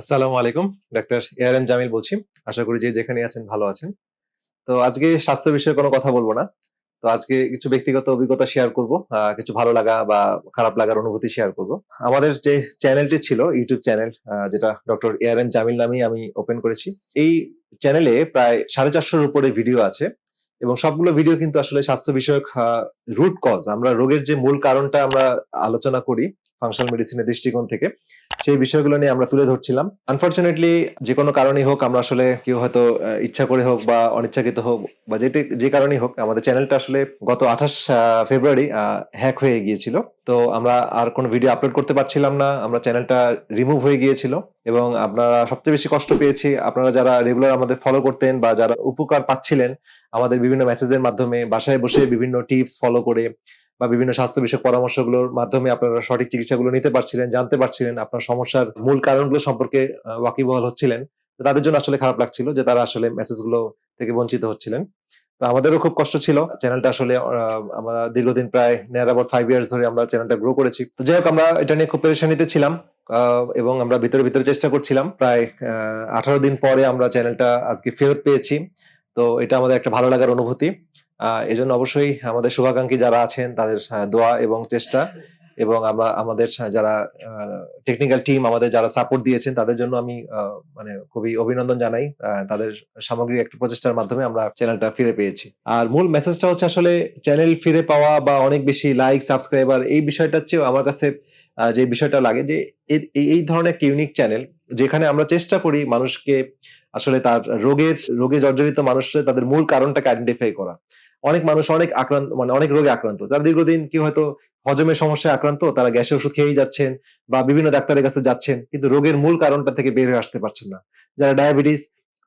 আসসালামু আলাইকুম, doctor A R M Jamil বলছি। আশা করি যে যেখানে আছেন ভালো আছেন। তো আজকে স্বাস্থ্য বিষয়ে কোনো কথা বলব না। তো আজকে কিছু ব্যক্তিগত অভিজ্ঞতা শেয়ার করব কিছু ভালো লাগা বা খারাপ লাগার অনুভূতি শেয়ার করব। আমাদের যে চ্যানেলটি ছিল ইউটিউব চ্যানেল যেটা doctor A R M Jamil নামেই আমি ওপেন করেছি, এই চ্যানেলে প্রায় সাড়ে চারশোর উপরে ভিডিও আছে এবং সবগুলো ভিডিও কিন্তু আসলে স্বাস্থ্য বিষয়ক রুট কজ আমরা রোগের যে মূল কারণটা আমরা আলোচনা করি ফাংশনাল মেডিসিনের দৃষ্টিকোণ থেকে। সেই বিষয়গুলো নিয়ে আমরা তুলে ধরছিলাম। আনফর্চুনেটলি যে কোনো কারণেই হোক, আমরা আসলে কেউ হয়তো ইচ্ছা করে হোক বা অনিচ্ছাকৃত হোক বা যেটি, যে কারণেই হোক, আমাদের চ্যানেলটা আসলে গত আঠাশ ফেব্রুয়ারি হ্যাক হয়ে গিয়েছিল। তো আমরা আর কোনো ভিডিও আপলোড করতে পারছিলাম না। আমরা চ্যানেলটা রিমুভ হয়ে গিয়েছিল এবং আপনারা সবচেয়ে বেশি কষ্ট পেয়েছি। আপনারা যারা রেগুলার আমাদের ফলো করতেন বা যারা উপকার পাচ্ছিলেন আমাদের বিভিন্ন মেসেজের মাধ্যমে, বাসায় বসে বিভিন্ন টিপস ফলো করে বা বিভিন্ন স্বাস্থ্য বিষয়ক পরামর্শগুলোর মাধ্যমে আপনারা সঠিক চিকিৎসাগুলো নিতে পারছিলেন, জানতে পারছিলেন, আপনার সমস্যার মূল কারণগুলো সম্পর্কে ওয়াকিবহাল হচ্ছিলেন তাদের জন্য আসলে খারাপ লাগছিল যে তারা আসলে মেসেজগুলো থেকে বঞ্চিত হচ্ছিলেন। তো আমাদেরও খুব কষ্ট ছিল চ্যানেলটা আসলে আমরা দীর্ঘদিন প্রায় নিয়ার অ্যাবাউট ফাইভ ইয়ার্স ধরে আমরা চ্যানেলটা গ্রো করেছি। তো যাই হোক, আমরা এটা নিয়ে খুব পেরেশানিতে ছিলাম এবং আমরা ভিতরে ভিতরে চেষ্টা করছিলাম। প্রায় আঠারো দিন পরে আমরা চ্যানেলটা আজকে ফেরত পেয়েছি। তো এটা আমাদের একটা ভালো লাগার অনুভূতি। এজন্য অবশ্যই আমাদের শুভাকাঙ্ক্ষী যারা আছেন, তাদের দোয়া এবং চেষ্টা এবং আমরা, আমাদের যারা টেকনিক্যাল টিম আমাদের যারা সাপোর্ট দিয়েছেন, তাদের জন্য আমি মানে খুবই অভিনন্দন জানাই। তাদের সামগ্রিক একটা প্রচেষ্টার মাধ্যমে আমরা চ্যানেলটা ফিরে পেয়েছি। আর মূল মেসেজটা হচ্ছে আসলে চ্যানেল ফিরে পাওয়া বা অনেক বেশি লাইক সাবস্ক্রাইবার এই বিষয়টার চেয়েও আমার কাছে যে বিষয়টা লাগে যে এই ধরনের একটা ইউনিক চ্যানেল যেখানে আমরা চেষ্টা করি মানুষকে আসলে তার রোগের, রোগে জর্জরিত মানুষের তাদের মূল কারণটাকে আইডেন্টিফাই করা। অনেক মানুষ অনেক আক্রান্ত মানে অনেক রোগে আক্রান্ত। তারা দীর্ঘদিন কি হয়তো হজমের সমস্যায় আক্রান্ত, তারা গ্যাসের ওষুধ খেয়েই যাচ্ছেন বা বিভিন্ন ডাক্তারের কাছে যাচ্ছেন, কিন্তু রোগের মূল কারণটা থেকে বের হয়ে আসতে পারছেন না। যারা ডায়াবেটিস,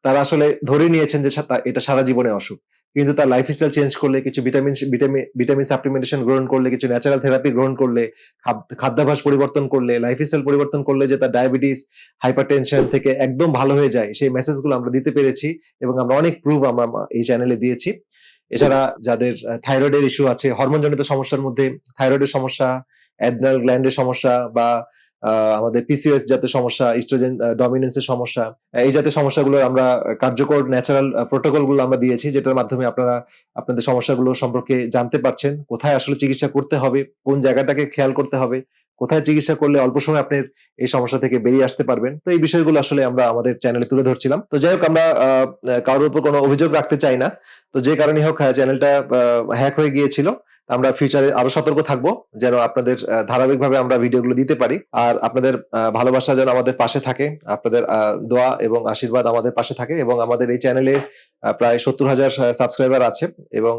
তারা আসলে ধরে নিয়েছেন যে এটা সারা জীবনে অসুখ। কিন্তু তার লাইফস্টাইল চেঞ্জ করলে, কিছু ভিটামিন ভিটামিন ভিটামিন সাপ্লিমেন্টেশন গ্রহণ করলে, কিছু ন্যাচারাল থেরাপি গ্রহণ করলে খাদ- খাদ্যাভ্যাস পরিবর্তন করলে লাইফস্টাইল পরিবর্তন করলে যে তার ডায়াবেটিস হাইপার থেকে একদম ভালো হয়ে যায়, সেই মেসেজগুলো আমরা দিতে পেরেছি এবং আমরা অনেক প্রুফ আমরা এই চ্যানেলে দিয়েছি। এছাড়া যাদের থাইরয়েডের ইস্যু আছে হরমোনজনিত সমস্যার মধ্যে থাইরয়েডের সমস্যা অ্যাডনাল গ্ল্যান্ডের সমস্যা বা আমাদের পিসিওএস জাতীয় সমস্যা ইস্ট্রোজেন ডমিনেন্সের সমস্যা এই জাতীয় সমস্যাগুলো আমরা কার্যকর ন্যাচারাল প্রোটোকলগুলো আমরা দিয়েছি, যেটার মাধ্যমে আপনারা আপনাদের সমস্যাগুলো সম্পর্কে জানতে পারছেন, কোথায় আসলে চিকিৎসা করতে হবে, কোন জায়গাটাকে খেয়াল করতে হবে কোথায় চিকিৎসা করলে অল্প সময় আপনার এই সমস্যা থেকে বেরিয়ে আসতে পারবেন? তো এই বিষয়গুলো আসলে আমরা আমাদের চ্যানেলে তুলে ধরছিলাম। তো যাই হোক, আমরা কারোর উপর কোনো অভিযোগ রাখতে চাই না। তো যে কারণে হোক চ্যানেলটা হ্যাক হয়ে গিয়েছিল। আমরা ফিউচারে আরও সতর্ক থাকব, যেন আপনাদের ধারাবাহিকভাবে আমরা ভিডিওগুলো দিতে পারি। আর আপনাদের ভালোবাসা যেন আমাদের পাশে থাকে, আপনাদের দোয়া এবং আশীর্বাদ আমাদের পাশে থাকে এবং আমাদের এই চ্যানেলে প্রায় সত্তর হাজার সাবস্ক্রাইবার আছে এবং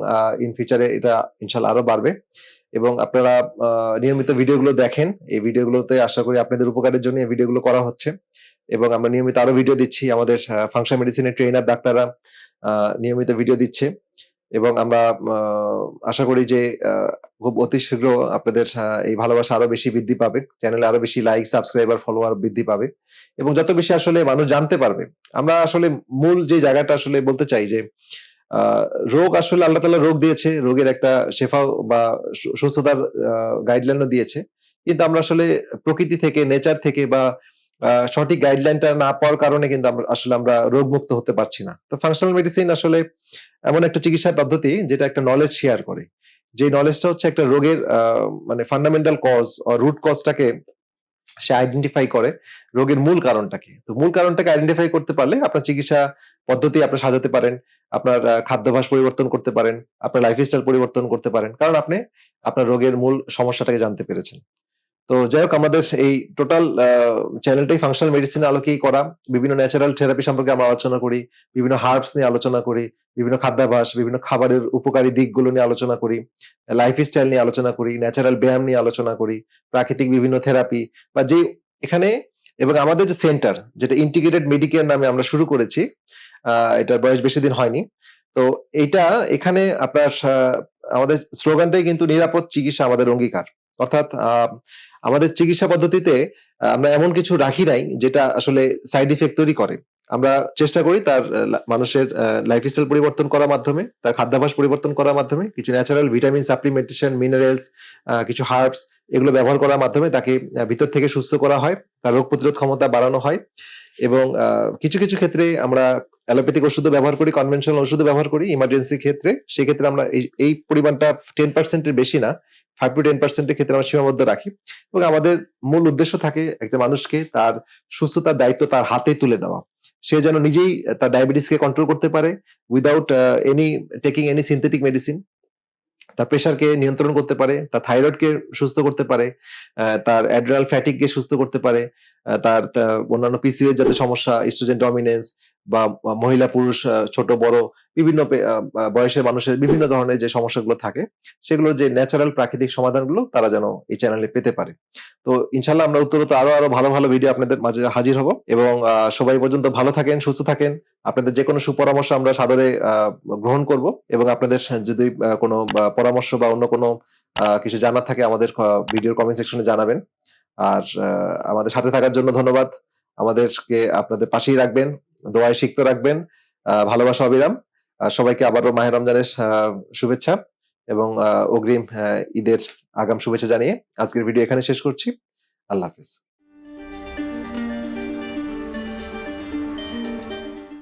ইন ফিউচারে এটা ইনশাল্লাহ আরও বাড়বে। এবং আপনারা নিয়মিত ভিডিওগুলো দেখেন। এই ভিডিওগুলোতে আশা করি আপনাদের উপকারের জন্য এই ভিডিওগুলো করা হচ্ছে। এবং আমরা নিয়মিত আরও ভিডিও দিচ্ছি আমাদের ফাংশন মেডিসিনের ট্রেনার ডাক্তাররা নিয়মিত ভিডিও দিচ্ছে। এবং আমরা আশা করি যে খুব অতি শীঘ্র আপনাদের এই ভালোবাসা আরও বেশি বৃদ্ধি পাবে। চ্যানেলে আরও বেশি লাইক, সাবস্ক্রাইবার, ফলোয়ার বৃদ্ধি পাবে। এবং যত বেশি আসলে মানুষ জানতে পারবে, আমরা আসলে মূল যে জায়গাটা আসলে বলতে চাই যে রোগ আসলে আল্লাহ তাআলা রোগ দিয়েছে, রোগের একটা শেফা বা সুস্থতার গাইডলাইনও দিয়েছে। কিন্তু আমরা আসলে প্রকৃতি থেকে নেচার থেকে বা সঠিক গাইডলাইনটা না পাওয়ার কারণে কিন্তু আমরা, আসলে আমরা রোগ মুক্ত হতে পারছি না। তো ফাংশনাল মেডিসিন আসলে এমন একটা চিকিৎসা পদ্ধতি যেটা একটা নলেজ শেয়ার করে। যে নলেজটা হচ্ছে একটা রোগের মানে ফান্ডামেন্টাল কজ রুট কজটাকে সে আইডেন্টিফাই করে রোগের মূল কারণটাকে। তো মূল কারণটাকে আইডেন্টিফাই করতে পারলে আপনার চিকিৎসা পদ্ধতি আপনার সাজাতে পারেন, আপনার খাদ্যাভ্যাস পরিবর্তন করতে পারেন, আপনার লাইফস্টাইল পরিবর্তন করতে পারেন। কারণ আপনি আপনার রোগের মূল সমস্যাটাকে জানতে পেরেছেন। তো যাই হোক আমাদের এই টোটাল চ্যানেলটাই ফাংশনাল মেডিসিন আলোকেই করা। বিভিন্ন ন্যাচারাল থেরাপি সম্পর্কে আমরা আলোচনা করি বিভিন্ন হার্বস নিয়ে আলোচনা করি বিভিন্ন খাদ্যাভ্যাস বিভিন্ন খাবারের উপকারী দিকগুলো নিয়ে আলোচনা করি লাইফস্টাইল নিয়ে আলোচনা করি ন্যাচারাল ব্যায়াম নিয়ে আলোচনা করি প্রাকৃতিক বিভিন্ন থেরাপি বা যে এখানে এবং আমাদের যে সেন্টার যেটা ইন্টিগ্রেটেড মেডিকেয়ার নামে আমরা শুরু করেছি এটার বয়স বেশি দিন হয়নি। তো এটা এখানে আপনার আমাদের স্লোগানটাই কিন্তু নিরাপদ চিকিৎসা আমাদের অঙ্গীকার। অর্থাৎ আহ, আমাদের চিকিৎসা পদ্ধতিতে আমরা এমন কিছু রাখি নাই যেটা আসলে সাইড ইফেক্ট তৈরি করে। আমরা চেষ্টা করি তার মানুষের লাইফস্টাইল পরিবর্তন করার মাধ্যমে, তার খাদ্যাভ্যাস পরিবর্তন করার মাধ্যমে, কিছু ন্যাচারাল ভিটামিন সাপ্লিমেন্টেশন মিনারেলস কিছু হার্বস এগুলো ব্যবহার করার মাধ্যমে তাকে ভিতর থেকে সুস্থ করা হয়, তার রোগ প্রতিরোধ ক্ষমতা বাড়ানো হয় এবং কিছু কিছু ক্ষেত্রে আমরা অ্যালোপ্যাথিক ওষুধও ব্যবহার করি কনভেনশনাল ওষুধও ব্যবহার করি ইমার্জেন্সি ক্ষেত্রে, সেক্ষেত্রে আমরা এই পরিমাণটা টেন পার্সেন্টের বেশি না। ফাইভ টু টেন পার্সেন্টের ক্ষেত্রে আমরা সীমাবদ্ধ রাখি এবং আমাদের মূল উদ্দেশ্য থাকে একটা মানুষকে তার সুস্থতার দায়িত্ব তার হাতে তুলে দেওয়া। সে যেন নিজেই তার ডায়াবেটিসকে কন্ট্রোল করতে পারে without any taking any synthetic medicine তার প্রেশারকে নিয়ন্ত্রণ করতে পারে, তার থাইরয়েডকে সুস্থ করতে পারে তার অ্যাড্রিনাল ফ্যাটিককে সুস্থ করতে পারে তার অন্যান্য পিসিএর যাতে সমস্যা ইস্ট্রোজেন ডমিনেন্স বা মহিলা, পুরুষ ছোট, বড়, বিভিন্ন বয়সের মানুষের বিভিন্ন ধরনের যে সমস্যাগুলো থাকে, সেগুলোর যে ন্যাচারাল প্রাকৃতিক সমাধানগুলো তারা যেন এই চ্যানেলে পেতে পারে। তো ইনশাল্লাহ আমরা উত্তরত আরও আরও ভালো ভালো ভিডিও আপনাদের মাঝে হাজির হব এবং সবাই পর্যন্ত ভালো থাকেন, সুস্থ থাকেন। আপনাদের যে কোনো সুপরামর্শ আমরা সাদরে গ্রহণ করব এবং আপনাদের যদি কোনো পরামর্শ বা অন্য কোনো কিছু জানার থাকে আমাদের ভিডিওর কমেন্ট সেকশনে জানাবেন। আর আমাদের সাথে থাকার জন্য ধন্যবাদ। আমাদেরকে আপনাদের পাশেই রাখবেন। দোয়ায় সিক্ত রাখবেন। ভালোবাসা অবিরাম। সবাইকে আবারও মাহের রমজানের শুভেচ্ছা এবং অগ্রিম ঈদের আগাম শুভেচ্ছা জানিয়ে আজকের ভিডিও এখানে শেষ করছি। আল্লাহ হাফিজ।